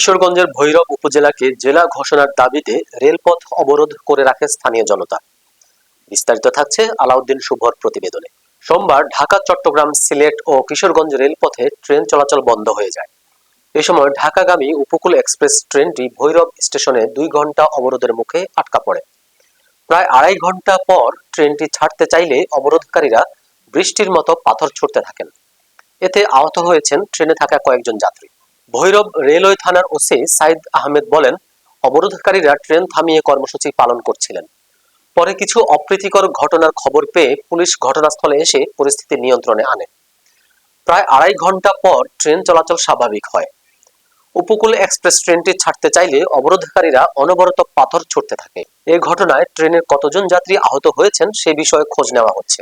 কিশোরগঞ্জের ভৈরব উপজেলাকে জেলা ঘোষণার দাবিতে রেলপথ অবরোধ করে রাখে স্থানীয় জনতা। বিস্তারিত থাকছে আলাউদ্দিন শুভর প্রতিবেদনে। সোমবার ঢাকা, চট্টগ্রাম, সিলেট ও কিশোরগঞ্জ রেলপথে ট্রেন চলাচল বন্ধ হয়ে যায়। এ সময় ঢাকাগামী উপকূল এক্সপ্রেস ট্রেনটি ভৈরব স্টেশনে দুই ঘণ্টা অবরোধের মুখে আটকা পড়ে। প্রায় আড়াই ঘণ্টা পর ট্রেনটি ছাড়তে চাইলে অবরোধকারীরা বৃষ্টির মতো পাথর ছুটতে থাকেন। এতে আহত হয়েছেন ট্রেনে থাকা কয়েকজন যাত্রী। ভৈরব রেলওয়ে থানার ওসি সাইদ আহমেদ বলেন, অবরোধকারীরা ট্রেন থামিয়ে কর্মসূচি পালন করছিলেন। পরে কিছু অপ্রীতিকর ঘটনার খবর পেয়ে পুলিশ ঘটনাস্থলে এসে পরিস্থিতি নিয়ন্ত্রণে আনে। প্রায় আড়াই ঘণ্টা পর ট্রেন চলাচল স্বাভাবিক হয়। উপকূল এক্সপ্রেস ট্রেনটি ছাড়তে চাইলে অবরোধকারীরা অনবরত পাথর ছুটতে থাকে। এই ঘটনায় ট্রেনের কতজন যাত্রী আহত হয়েছেন সে বিষয়ে খোঁজ নেওয়া হচ্ছে।